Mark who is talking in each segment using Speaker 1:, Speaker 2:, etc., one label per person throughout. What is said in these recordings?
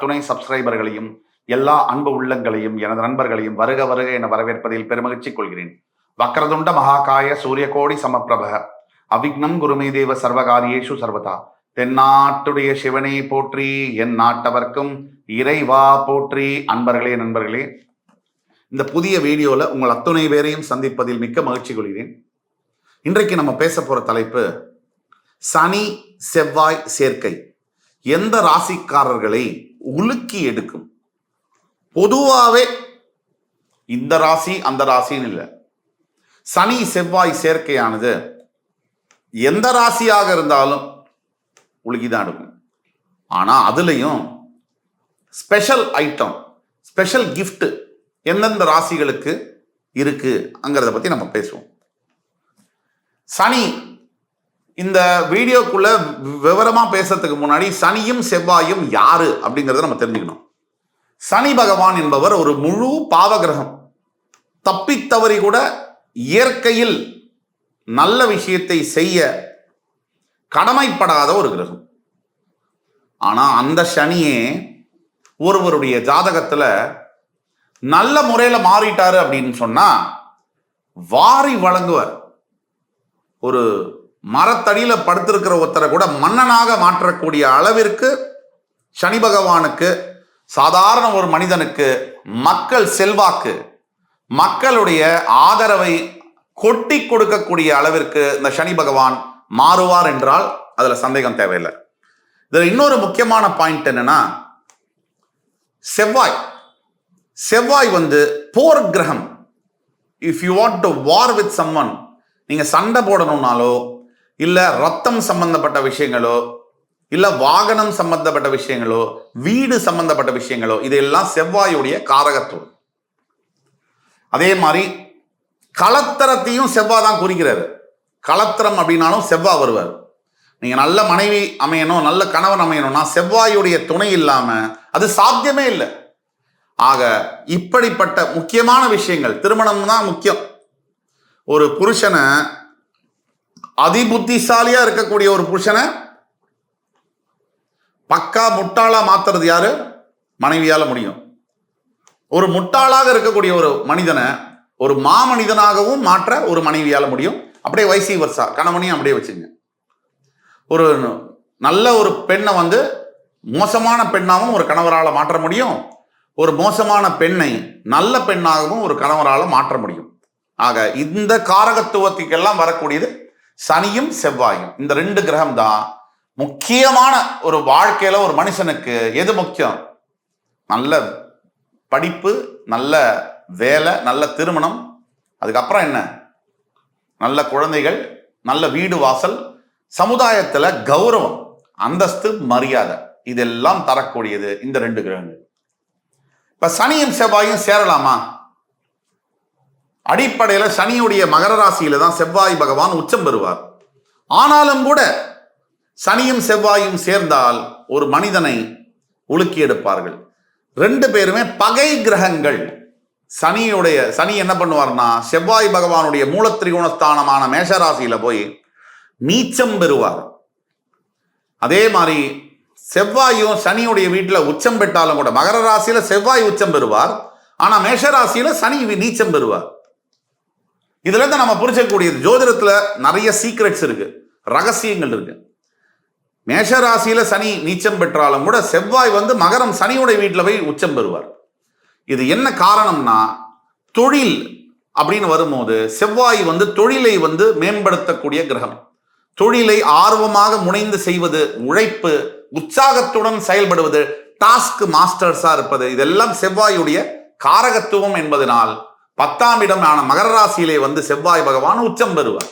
Speaker 1: துணை சப்ஸ்கிரைபர்களையும் எல்லா அன்பு உள்ளங்களையும் எனது நண்பர்களையும் வருக வருக என வரவேற்பதில் பெருமகிழ்ச்சி கொள்கிறேன். வக்ரதுண்ட மகாகாய சூரியகோடி சமப்பிரப அவிக்னம் குருமே தேவ சர்வகாரியேஷு சர்வதா. தென்னாட்டுடைய சிவனை போற்றி என் நாட்டவர்க்கும் இறைவா போற்றி. அன்பர்களே நண்பர்களே இந்த புதிய வீடியோல உங்கள் அத்துணை பேரையும் சந்திப்பதில் மிக்க மகிழ்ச்சி கொள்கிறேன். இன்றைக்கு நம்ம பேச போற தலைப்பு சனி செவ்வாய் சேர்க்கை. எந்த ராசிக்காரர்களை உலுக்கி எடுக்கும். பொதுவாகவே இந்த ராசி அந்த ராசின்னு இல்லை. சனி செவ்வாய் சேர்க்கையானது எந்த ராசியாக இருந்தாலும் உலுக்கி தான் எடுக்கும். ஆனால் அதுலேயும் ஸ்பெஷல் ஐட்டம் ஸ்பெஷல் கிஃப்ட் எந்தெந்த ராசிகளுக்கு இருக்கு அங்கிறத பத்தி நம்ம பேசுவோம். சனி இந்த வீடியோக்குள்ள விவரமா பேசுறதுக்கு முன்னாடி சனியும் செவ்வாயும் யாரு அப்படிங்கிறத நம்ம தெரிஞ்சுக்கணும். சனி பகவான் என்பவர் ஒரு முழு பாவகிரகம். தப்பித்தவறி கூட இயற்கையில் நல்ல விஷயத்தை செய்ய கடமைப்படாத ஒரு கிரகம். ஆனா அந்த சனியே ஒருவருடைய ஜாதகத்துல நல்ல முறையில மாறிட்டாரு அப்படின்னு சொன்னா வாரி வழங்குவர். ஒரு மரத்தடியில் படுத்திருக்கிற ஒருத்தரை கூட மன்னனாக மாற்றக்கூடிய அளவிற்கு சனி பகவானுக்கு சாதாரண ஒரு மனிதனுக்கு மக்கள் செல்வாக்கு மக்களுடைய ஆதரவை கொட்டி கொடுக்கக்கூடிய அளவிற்கு இந்த சனி பகவான் மாறுவார் என்றால் அதில் சந்தேகம் தேவையில்லை. இதில் இன்னொரு முக்கியமான பாயிண்ட் என்னன்னா செவ்வாய். செவ்வாய் வந்து போர் கிரகம். If you want to war with someone நீங்கள் சண்டை போடணும்னாலோ இல்லை ரத்தம் சம்பந்தப்பட்ட விஷயங்களோ இல்லை வாகனம் சம்பந்தப்பட்ட விஷயங்களோ வீடு சம்பந்தப்பட்ட விஷயங்களோ இதெல்லாம் செவ்வாயுடைய காரகத்துவம். அதே மாதிரி கலத்தரத்தையும் செவ்வாய் தான் குறிக்கிறாரு. கலத்திரம் அப்படின்னாலும் செவ்வாய் வருவார். நீங்கள் நல்ல மனைவி அமையணும் நல்ல கணவன் அமையணும்னா செவ்வாயுடைய துணை இல்லாமல் அது சாத்தியமே இல்லை. ஆக இப்படிப்பட்ட முக்கியமான விஷயங்கள் திருமணம் தான் முக்கியம். ஒரு புருஷனை அதிபுத்திசாலியா இருக்கக்கூடிய ஒரு புருஷனை பக்கா முட்டாளா மாத்துறது யாரு? மனைவியால முடியும். ஒரு முட்டாளாக இருக்கக்கூடிய ஒரு மனிதனை ஒரு மாமனிதனாகவும் மாற்ற ஒரு மனைவியால முடியும். அப்படியே வைசி வர்சா கணவனையும் அப்படியே வச்சுங்க. ஒரு நல்ல ஒரு பெண்ணை வந்து மோசமான பெண்ணாகவும் ஒரு கணவரால் மாற்ற முடியும். ஒரு மோசமான பெண்ணை நல்ல பெண்ணாகவும் ஒரு கணவரால் மாற்ற முடியும். ஆக இந்த காரகத்துவத்துக்கெல்லாம் வரக்கூடியது சனியும் செவ்வாயும். இந்த ரெண்டு கிரகம் தான் முக்கியமான ஒரு வாழ்க்கையில ஒரு மனுஷனுக்கு எது முக்கியம்? நல்ல படிப்பு நல்ல வேலை நல்ல திருமணம். அதுக்கப்புறம் என்ன? நல்ல குழந்தைகள் நல்ல வீடு வாசல் சமுதாயத்துல கௌரவம் அந்தஸ்து மரியாதை. இதெல்லாம் தரக்கூடியது இந்த ரெண்டு கிரகங்கள். இப்ப சனியும் செவ்வாயும் சேரலாமா? அடிப்படையில் சனியுடைய மகர ராசியில தான் செவ்வாய் பகவான் உச்சம் பெறுவார். ஆனாலும் கூட சனியும் செவ்வாயும் சேர்ந்தால் ஒரு மனிதனை உலுக்கி எடுப்பார்கள். ரெண்டு பேருமே பகை கிரகங்கள். சனியுடைய சனி என்ன பண்ணுவார்னா செவ்வாய் பகவானுடைய மூலத்திரிகோணஸ்தானமான மேஷராசியில போய் நீச்சம் பெறுவார். அதே மாதிரி செவ்வாயும் சனியுடைய வீட்டில் உச்சம் பெற்றாலும் கூட மகர ராசியில செவ்வாய் உச்சம் பெறுவார். ஆனா மேஷராசியில சனி நீச்சம் பெறுவார். இதுலேருந்து நம்ம புரிஞ்சக்கூடியது ஜோதிடத்தில் நிறைய சீக்ரெட்ஸ் இருக்கு. ரகசியங்கள் இருக்கு. மேஷராசியில சனி நீச்சம் பெற்றாலும் கூட செவ்வாய் வந்து மகரம் சனியுடைய வீட்டில் போய் உச்சம் பெறுவார். இது என்ன காரணம்னா தொழில் அப்படின்னு வரும்போது செவ்வாய் வந்து தொழிலை வந்து மேம்படுத்தக்கூடிய கிரகம். தொழிலை ஆர்வமாக முனைந்து செய்வது உழைப்பு உற்சாகத்துடன் செயல்படுவது டாஸ்க் மாஸ்டர்ஸாக இருப்பது இதெல்லாம் செவ்வாயுடைய காரகத்துவம் என்பதனால் பத்தாம் இடமான மகர ராசியிலே வந்து செவ்வாய் பகவான் உச்சம் பெறுவார்.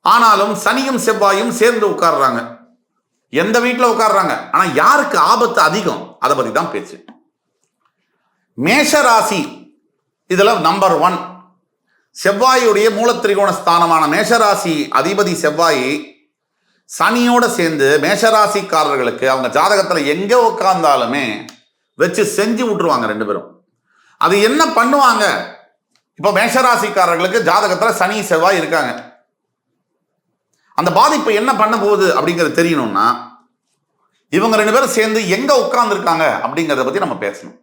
Speaker 1: ஆனாலும் சனியும் செவ்வாயும் சேர்ந்து உட்கார்றாங்க. எந்த வீட்டில் உட்கார்றாங்க? ஆனா யாருக்கு ஆபத்து அதிகம்? அதை பத்தி தான் பேச்சு. மேஷ ராசி இதுல நம்பர் ஒன் செவ்வாயுடைய மூலத்திரிகோண ஸ்தானமான மேஷராசி அதிபதி செவ்வாய் சனியோட சேர்ந்து மேஷராசிக்காரர்களுக்கு அவங்க ஜாதகத்துல எங்க உட்கார்ந்தாலுமே வச்சு செஞ்சு விட்டுருவாங்க ரெண்டு பேரும். அது என்ன பண்ணுவாங்க? இப்போ மேஷராசிக்காரர்களுக்கு ஜாதகத்துல சனி செவ்வாய் இருக்காங்க. அந்த பாதிப்பு என்ன பண்ண போகுது அப்படிங்கிறது தெரியணும்னா இவங்க ரெண்டு பேரும் சேர்ந்து எங்க உட்கார்ந்துருக்காங்க அப்படிங்கிறத பத்தி நம்ம பேசணும்.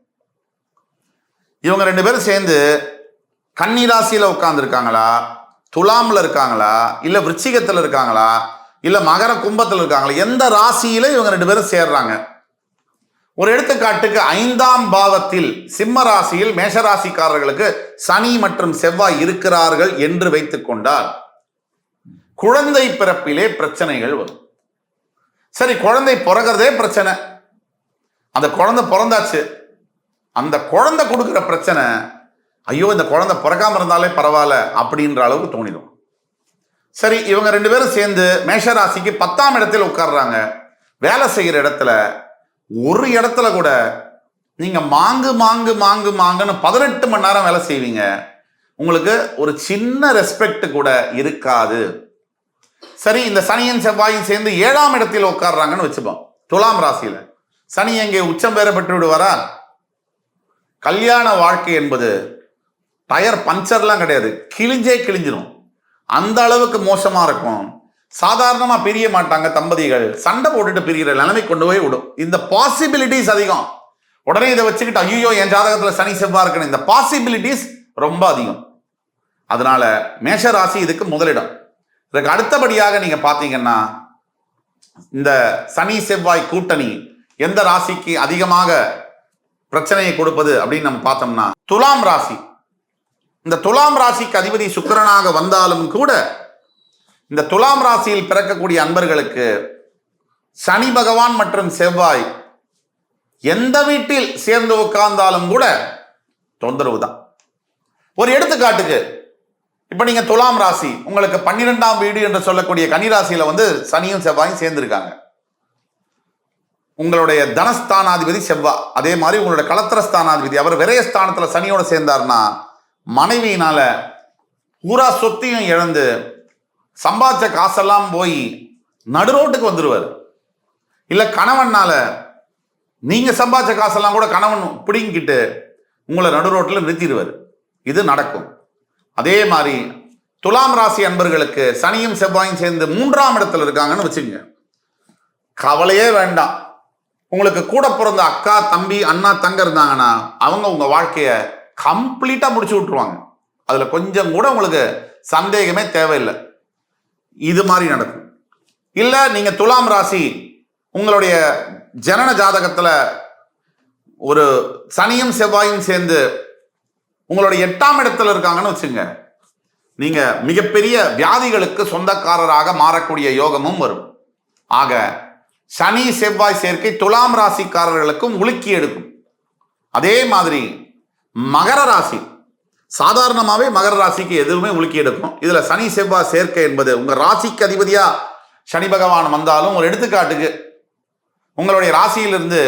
Speaker 1: இவங்க ரெண்டு பேரும் சேர்ந்து கன்னிராசியில உட்கார்ந்துருக்காங்களா? துலாம்ல இருக்காங்களா? இல்ல விருச்சிகத்துல இருக்காங்களா? இல்ல மகர கும்பத்துல இருக்காங்களா? எந்த ராசியில இவங்க ரெண்டு பேரும் சேர்றாங்க? ஒரு எடுத்துக்காட்டுக்கு ஐந்தாம் பாவத்தில் சிம்ம ராசியில் மேஷராசிக்காரர்களுக்கு சனி மற்றும் செவ்வாய் இருக்கிறார்கள் என்று வைத்துக் கொண்டால் குழந்தை பிறப்பிலே பிரச்சனைகள் வரும். சரி குழந்தை பிறகுறதே பிரச்சனை. அந்த குழந்தை பிறந்தாச்சு. அந்த குழந்தை கொடுக்குற பிரச்சனை ஐயோ இந்த குழந்தை பிறக்காம இருந்தாலே பரவாயில்ல அப்படின்ற அளவுக்கு தோணிடும். சரி இவங்க ரெண்டு பேரும் சேர்ந்து மேஷராசிக்கு பத்தாம் இடத்தில் உட்கார்றாங்க. வேலை செய்கிற இடத்துல ஒரு இடத்துல கூட நீங்க மாங்கு மாங்கு மாங்கு மாங்குன்னு பதினெட்டு மணி நேரம் வேலை செய்வீங்க. உங்களுக்கு ஒரு சின்ன ரெஸ்பெக்ட் கூட இருக்காது. சரி இந்த சனியன் செவ்வாயும் சேர்ந்து ஏழாம் இடத்தில் உட்கார்றாங்கன்னு வச்சுப்போம். துலாம் ராசியில. சனி எங்கே உச்சம் பெற பெற்று விடுவாரா? கல்யாண வாழ்க்கை என்பது டயர் பஞ்சர்லாம் கிடையாது. கிழிஞ்சே கிழிஞ்சிடும் அந்த அளவுக்கு மோசமா இருக்கும். சாதாரணமாக பிரிய மாட்டாங்க தம்பதிகள். சண்டை போட்டுட்டு பிரிகிற நிலைமை கொண்டு போய் விடும். இந்த பாசிபிலிட்டிஸ் அதிகம். உடனே இதை வச்சுக்கிட்டு ஐயோ என் ஜாதகத்தில் சனி செவ்வாய் இருக்கணும் இந்த பாசிபிலிட்டிஸ் ரொம்ப அதிகம். அதனால மேஷ ராசி இதுக்கு முதலிடம். இதுக்கு அடுத்தபடியாக நீங்க பார்த்தீங்கன்னா இந்த சனி செவ்வாய் கூட்டணி எந்த ராசிக்கு அதிகமாக பிரச்சனையை கொடுப்பது அப்படின்னு நம்ம பார்த்தோம்னா துலாம் ராசி. இந்த துலாம் ராசிக்கு அதிபதி சுக்கிரனாக வந்தாலும் கூட இந்த துலாம் ராசியில் பிறக்கக்கூடிய அன்பர்களுக்கு சனி பகவான் மற்றும் செவ்வாய் எந்த வீட்டில் சேர்ந்து உட்கார்ந்தாலும் கூட தொந்தரவு தான் ஒரு எடுத்துக்காட்டுக்கு இப்ப நீங்க துலாம் ராசி உங்களுக்கு பன்னிரெண்டாம் வீடு என்று சொல்லக்கூடிய கன்னிராசியில வந்து சனியும் செவ்வாயும் சேர்ந்திருக்காங்க. உங்களுடைய தனஸ்தானாதிபதி செவ்வா. அதே மாதிரி உங்களுடைய களத்திரஸ்தானாதிபதி அவர் விரயஸ்தானத்துல சனியோட சேர்ந்தார்னா மனைவியினால பூரா சொத்தையும் இழந்து சம்பாதிச்ச காசெல்லாம் போய் நடுரோட்டுக்கு வந்துடுவார் இல்லை கணவனால் நீங்கள் சம்பாதிச்ச காசெல்லாம் கூட கணவன் பிடிங்கிட்டு உங்களை நடுரோட்டில் நிறுத்திடுவார். இது நடக்கும். அதே மாதிரி துலாம் ராசி அன்பர்களுக்கு சனியும் செவ்வாயும் சேர்ந்து மூன்றாம் இடத்துல இருக்காங்கன்னு வச்சுக்கோங்க. கவலையே வேண்டாம். உங்களுக்கு கூட பிறந்த அக்கா தம்பி அண்ணா தங்க இருந்தாங்கன்னா அவங்க உங்கள் வாழ்க்கையை கம்ப்ளீட்டாக முடிச்சு விட்ருவாங்க அதில் கொஞ்சம் கூட உங்களுக்கு சந்தேகமே தேவையில்லை. இது மாதிரி நடக்கும். இல்லை நீங்கள் துலாம் ராசி உங்களுடைய ஜனன ஜாதகத்தில் ஒரு சனியும் செவ்வாயும் சேர்ந்து உங்களுடைய எட்டாம் இடத்துல இருக்காங்கன்னு வச்சுங்க. நீங்க மிகப்பெரிய வியாதிகளுக்கு சொந்தக்காரராக மாறக்கூடிய யோகமும் வரும். ஆக சனி செவ்வாய் சேர்க்கை துலாம் ராசிக்காரர்களுக்கும் உலுக்கி எடுக்கும். அதே மாதிரி மகர ராசி சாதாரணமாகவே மகர ராசிக்கு எதுவுமே உலுக்கி எடுக்கும். இதில் சனி செவ்வாய் சேர்க்கை என்பது உங்கள் ராசிக்கு அதிபதியாக சனி பகவான் வந்தாலும் ஒரு எடுத்துக்காட்டுக்கு உங்களுடைய ராசியிலிருந்து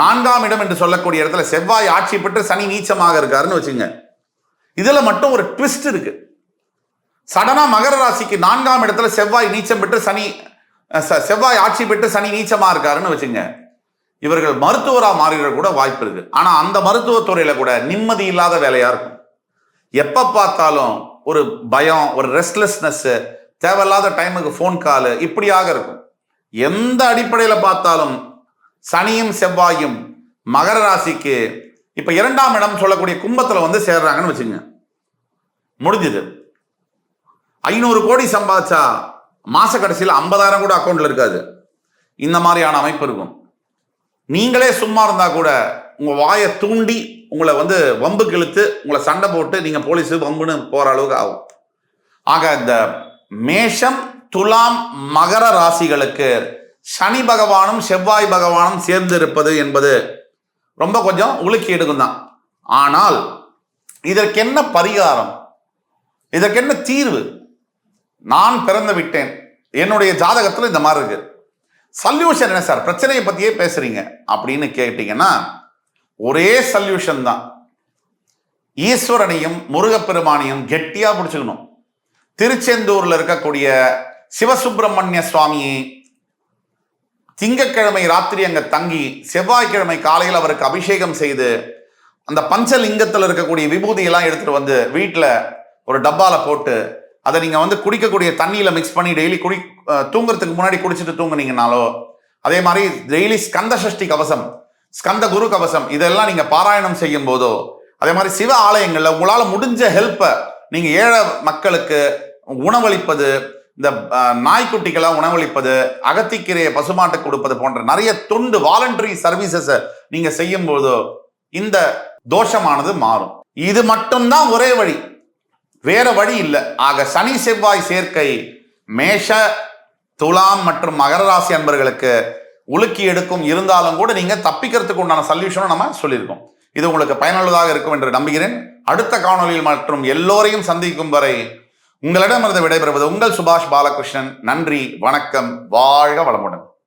Speaker 1: நான்காம் இடம் என்று சொல்லக்கூடிய இடத்துல செவ்வாய் ஆட்சி பெற்று சனி நீச்சமாக இருக்காருன்னு வச்சுங்க. இதில் மட்டும் ஒரு ட்விஸ்ட் இருக்கு. சடனாக மகர ராசிக்கு நான்காம் இடத்துல செவ்வாய் நீச்சம் பெற்று சனி செவ்வாய் ஆட்சி பெற்று சனி நீச்சமாக இருக்காருன்னு வச்சுங்க. இவர்கள் மருத்துவரா மாறிட கூட வாய்ப்பு இருக்கு. ஆனால் அந்த மருத்துவத்துறையில் கூட நிம்மதி இல்லாத வேலையாக இருக்கும். எப்ப பார்த்தாலும் ஒரு பயம் ஒரு ரெஸ்ட்லெஸ்னஸ் தேவையில்லாத டைமுக்கு ஃபோன் காலு இப்படியாக இருக்கும். எந்த அடிப்படையில பார்த்தாலும் சனியும் செவ்வாயும் மகர ராசிக்கு இப்ப இரண்டாம் இடம் சொல்லக்கூடிய கும்பத்துல வந்து சேர்றாங்கன்னு வச்சுங்க. முடிஞ்சது. ஐநூறு கோடி சம்பாதிச்சா மாச கடைசியில் ஐம்பதாயிரம் கூட அக்கௌண்ட்ல இருக்காது. இந்த மாதிரியான அமைப்பு இருக்கும். நீங்களே சும்மா இருந்தா கூட உங்கள் வாயை தூண்டி உங்களை வந்து வம்பு இழுத்து உங்களை சண்டை போட்டு நீங்கள் போலீஸ் வம்புன்னு போகிற அளவுக்கு ஆகும். ஆக இந்த மேஷம் துலாம் மகர ராசிகளுக்கு சனி பகவானும் செவ்வாய் பகவானும் சேர்ந்து இருப்பது என்பது ரொம்ப கொஞ்சம் உலுக்கி எடுக்கும் தான். ஆனால் இதற்கு என்ன பரிகாரம்? இதற்கு என்ன தீர்வு? நான் பிறந்து விட்டேன். என்னுடைய ஜாதகத்தில் இந்த மாதிரி இருக்கு. சல்யூஷன் என்ன சார்? பிரச்சனையை பத்தியே பேசுறீங்க. அப்படின்னு கேட்டீங்கன்னா ஒரே சல்யூஷன் தான். ஈஸ்வரனையும் முருகப்பெருமானையும் கெட்டியா பிடிச்சுக்கணும். திருச்செந்தூர்ல இருக்கக்கூடிய சிவசுப்பிரமணிய சுவாமியை திங்கக்கிழமை ராத்திரி அங்க தங்கி செவ்வாய்க்கிழமை காலையில் அவருக்கு அபிஷேகம் செய்து அந்த பஞ்சலிங்கத்தில் இருக்கக்கூடிய விபூதியெல்லாம் எடுத்துட்டு வந்து வீட்டில் ஒரு டப்பால போட்டு அதை நீங்க வந்து குடிக்கக்கூடிய தண்ணியில மிக்ஸ் பண்ணி டெய்லி குடி தூங்குறதுக்கு முன்னாடி குடிச்சிட்டு தூங்குனீங்கனாலோ அதே மாதிரி டெய்லி ஸ்கந்த சஷ்டி கவசம் ஸ்கந்த குரு கவசம் இதெல்லாம் நீங்க பாராயணம் செய்யும் போதோ அதே மாதிரி சிவ ஆலயங்கள்ல உங்களால முடிஞ்ச ஹெல்ப்பை நீங்க ஏழை மக்களுக்கு உணவளிப்பது இந்த அஹ், உணவளிப்பது அகத்திக்கீரையை பசுமாட்டை கொடுப்பது போன்ற நிறைய தொண்டு வாலண்டரி சர்வீசஸை நீங்க செய்யும் போதோ இந்த தோஷமானது மாறும். இது மட்டும்தான் ஒரே வழி. வேற வழி இல்லை. ஆக சனி செவ்வாய் சேர்க்கை மேஷ துலாம் மற்றும் மகர ராசி அன்பர்களுக்கு உலுக்கி எடுக்கும் இருந்தாலும் கூட நீங்கள் தப்பிக்கிறதுக்கு உண்டான சல்யூஷனும் நம்ம சொல்லியிருக்கோம். இது உங்களுக்கு பயனுள்ளதாக இருக்கும் என்று நம்புகிறேன். அடுத்த காணொளியில் மற்றும் எல்லோரையும் சந்திக்கும் வரை உங்களிடமிருந்து விடைபெறுவது உங்கள் சுபாஷ் பாலகிருஷ்ணன். நன்றி வணக்கம் வாழ்க வளமுடன்.